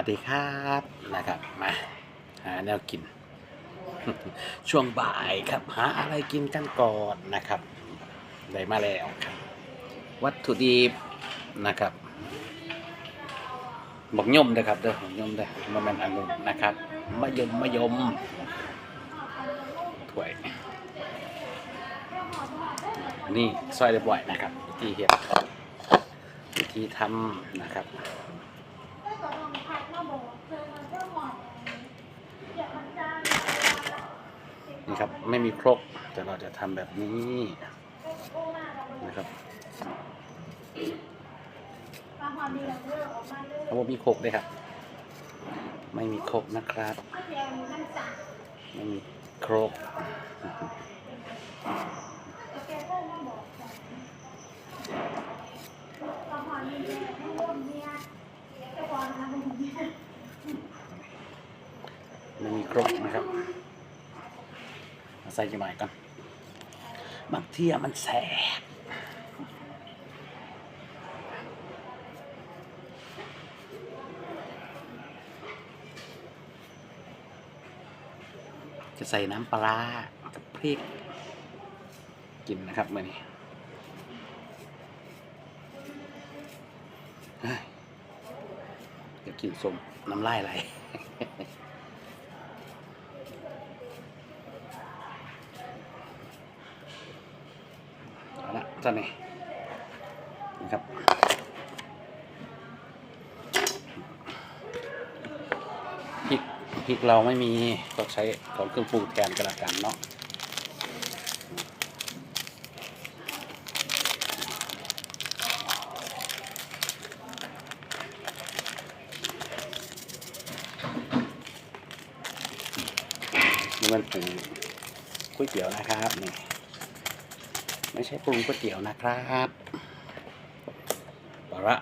วัสดีครับนะครับมาหาแนวกิน ช่วงบ่ายครับ หาอะไรกินกันก่อนนะครับได้มาแล้วครับ วัตถุดิบนะครับบอกย่มนะครับเด้อบอกย่มเด้อมันเป็นองุ่นนะครับมะยมมะยมถ้วย นี่ซอยเรียบร้อยนะครับวิธีเฮ็ดวิธีทำนะครับ นี่ครับไม่มีครกแต่เราจะทำแบบนี้นะครับเขาบอกมีครกด้วยครับ ไม่มีครกนะครับ ไม่มีครกไม่มีครกนะครับเอาใส่จังหน่อยก่อนบางที่มันแสบจะใส่น้ำปลากับพริก กินนะครับมื่อนี้เดี๋ยวกินสมน้ำลายไหล เอาละ ท่านนี่นะครับพริกพริกเราไม่มีก็ใช้ของเครื่องปรุงแทนกันละกันเนาะนี่มันเป็นก๋วยเตี๋ยวนะครับนี่ ไม่ใช่ปรุงก๋วยเตี๋ยวนะครับปลาระ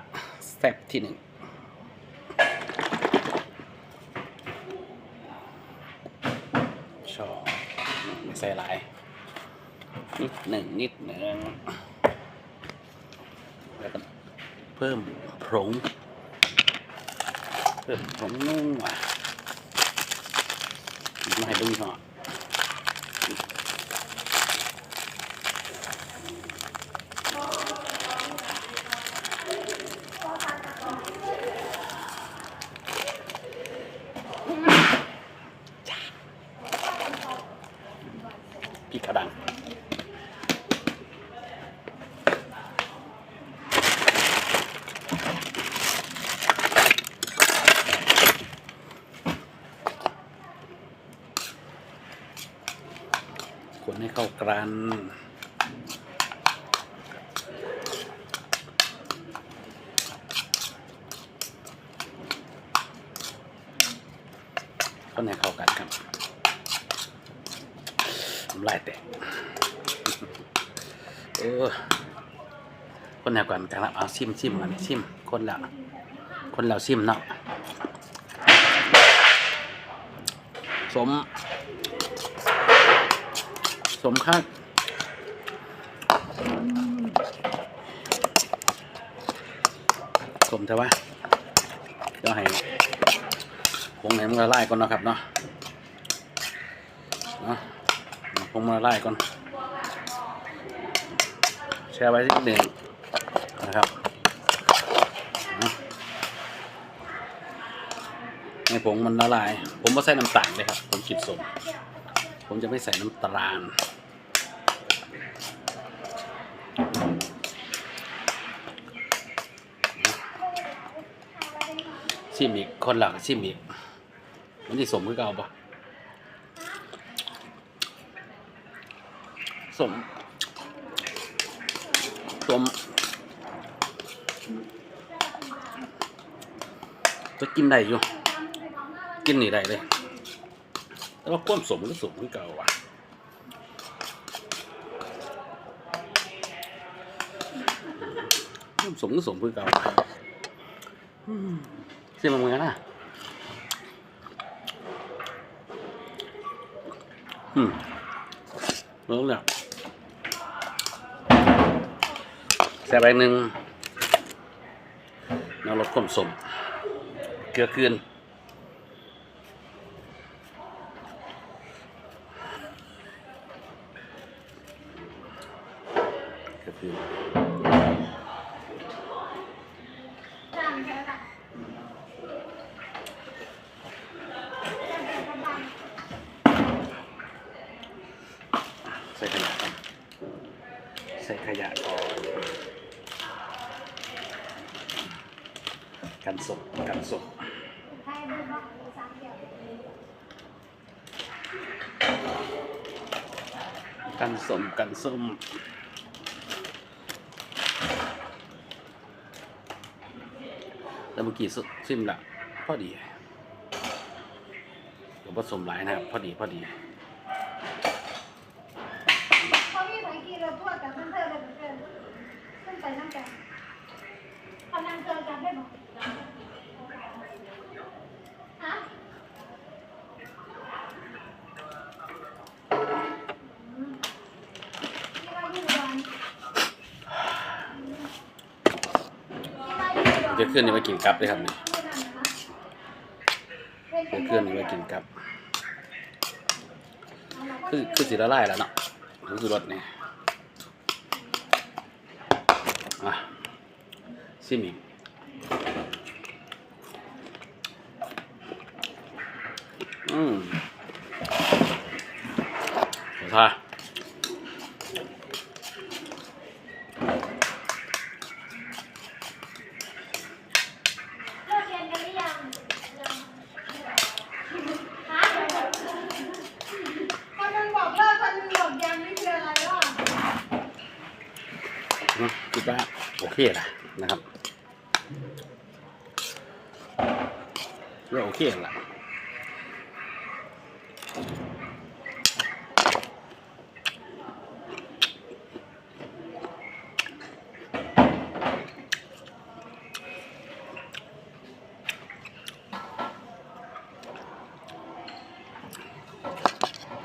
แซ่บที่หนึ่งชอบไม่ใส่หลาย นิดหนึ่งนิดหนึ่งแล้วก็เพิ่มผงเพิ่มผงนุ่งอะมาให้ดูหน่อย พี่กระดัง ค นให้เข้ากันคนให้เข้ากันครับน้ำลายแตกเออคนแนวก่อนกันครับเอาชิมชิมอันนี้ชิมคนล้วคนแล้วชิมเนาะสม มค่าสมแต่ว่าเดี๋ยวให้ผงให้มันละลายก่อนนะครับเนาะเนาะผงมันละลายก่อนแช่ไว้ที่หนึ่งนะครับนะให้ผงมันละลาย ผมไม่ใส่น้ำตาลเลยครับ ผมกินสม ผมจะไม่ใส่น้ำตาล ชิมอีกคนหลักชิมอีก มันที่สมคือเก่าปะสมสมจะกินได้อยู่ กินนี่ได้เลย แต่ว่าความสมก็สมคือเก่าว่ะความสมก็สมคือเก่า ว่ะอืมเสียงเหมือนกันนะอืมแล้วเนี่ยแซ่บไปหนึ่งน้ำรสความสม เกลือคืนเกลือคืนใส่ขยะก่อนใส่ขยะก่อนกันศพกันศพ กันสมกันส้มแล้วเมื่อกี้ซิมละพอดีผสมหลายนะครับ พอดีพอดี เขามีสังกีเราทั่วแต่มันเธอเลยเหมือนกันขึ้นไปนั่งกันกำลังเจอกันได้หมดฮะอืมที่ว่าอยู่วันที่ ว่าอยู่วันเดี๋ยวขึ้นนี่มากินกับเลยครับนี่เดี๋ยวขึ้นนี่มากินกับ คือคือสีละลายแล้วเนาะรู้สึกรสเนี่ยอะซิมิงอืมขอท่า เลิกเรียนกันหรือยังฮะคนหนึงบอกเลิกคนหนึงบอกยังนี่คืออะไรวะ อืมคิด ว่าโอเคละนะครับว่าโอเคละ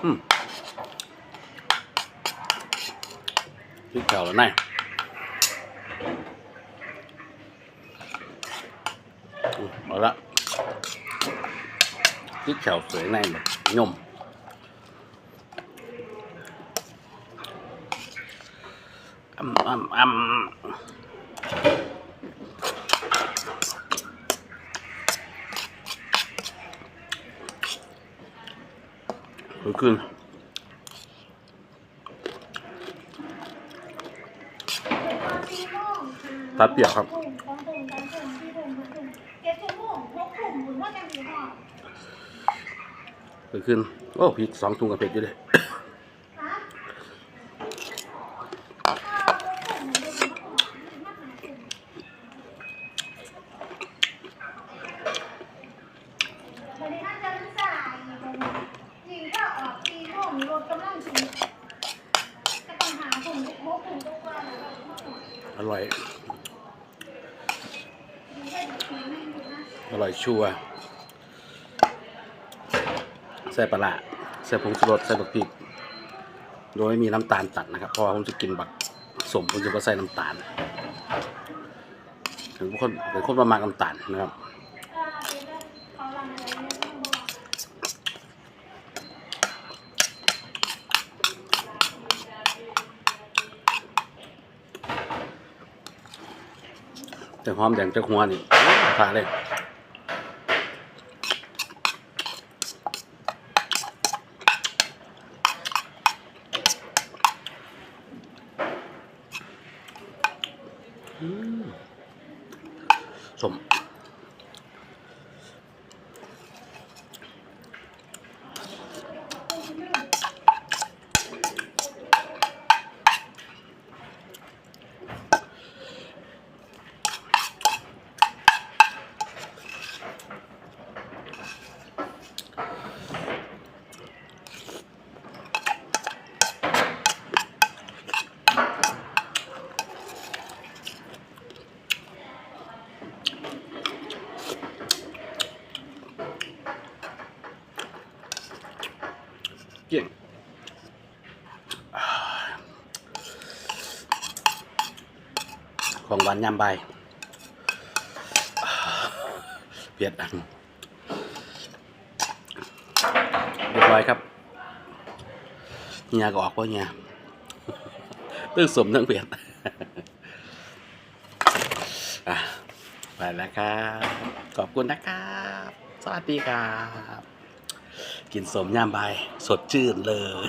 อืมพริกเก่าแล้วนายอืมเอาละ คือขึ้น โอ้พริกสองถุงกับเผ็ดอยู่เลยฮะอ้าวหกกลุ่มหรือว่าห่อมากหากลุ่มวันนี้ท่านจะรู้สายยิงก็ออกตีโม่งรถกำลังถึงจะต้อร่อยอยู่นะอร่อยชัวร์ ใส่ปลาใส่ผงชูรสใส่บักพริกโดยไม่มีน้ำตาลตัดนะครับเพราะว่าผมจะกินบักสมผมจะก็ใส่น้ำตาลเป็นคนเป็นคนประมาณน้ำตาลนะครับแต่หอมแดงเจ้าหัวนี่ผ่าเลย อื เก่งของหวานยามบ่ายดอันเรียบร้อยครับเฮียก็ออกว่าเฮียเรื่องสมเรื่องเผ็ดไปแล้วครับ ขอบคุณนะครับ สวัสดีครับ กินสมยามใบายสดชื่นเลย